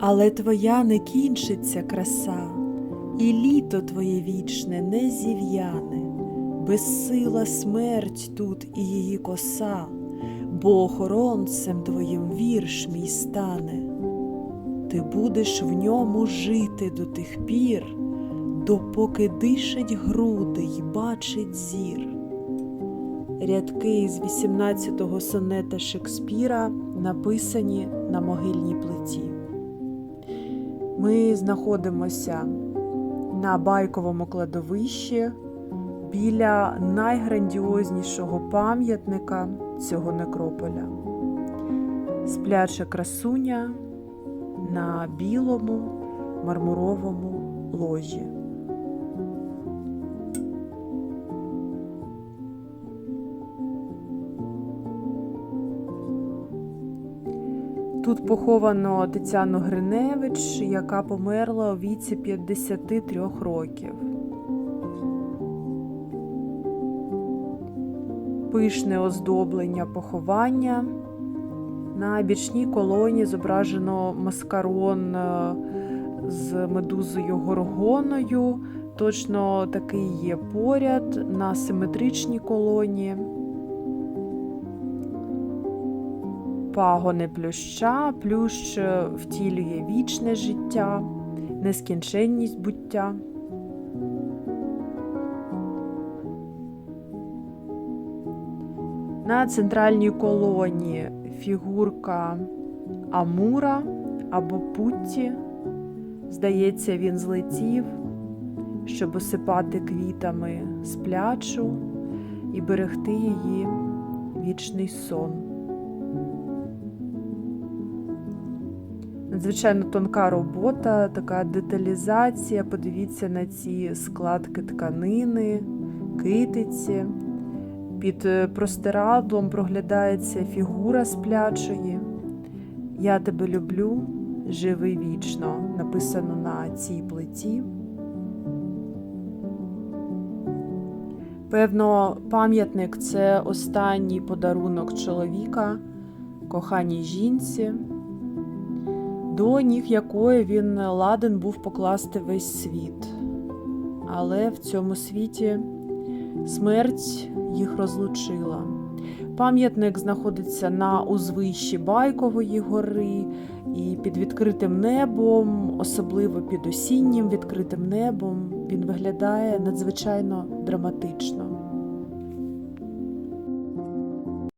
Але твоя не кінчиться краса, і літо твоє вічне не зів'яне, безсила смерть тут і її коса, бо охоронцем твоїм вірш мій стане. Ти будеш в ньому жити до тих пір, допоки дишать груди й бачить зір. Рядки з 18-го сонета Шекспіра написані на могильній плиті. Ми знаходимося на байковому кладовищі біля найграндіознішого пам'ятника цього некрополя. Спляча красуня на білому мармуровому ложі. Тут поховано Тетяну Гриневич, яка померла у віці 53 років. Пишне оздоблення поховання. На бічній колоні зображено маскарон е, з медузою горгоною. Точно такий є поряд на симетричній колоні. Пагони плюща, плющ втілює вічне життя, нескінченність буття. На центральній колоні фігурка Амура або Путті. Здається, він злетів, щоб осипати квітами сплячу і берегти її вічний сон. Надзвичайно тонка робота, така деталізація. Подивіться на ці складки тканини, китиці. Під е, простирадлом проглядається фігура сплячої. Я тебе люблю, живи вічно, написано на цій плиті. Певно, пам'ятник це останній подарунок чоловіка, коханій жінці до ніг якої він ладен був покласти весь світ. Але в цьому світі смерть їх розлучила. Пам'ятник знаходиться на узвищі Байкової гори і під відкритим небом, особливо під осіннім відкритим небом, він виглядає надзвичайно драматично.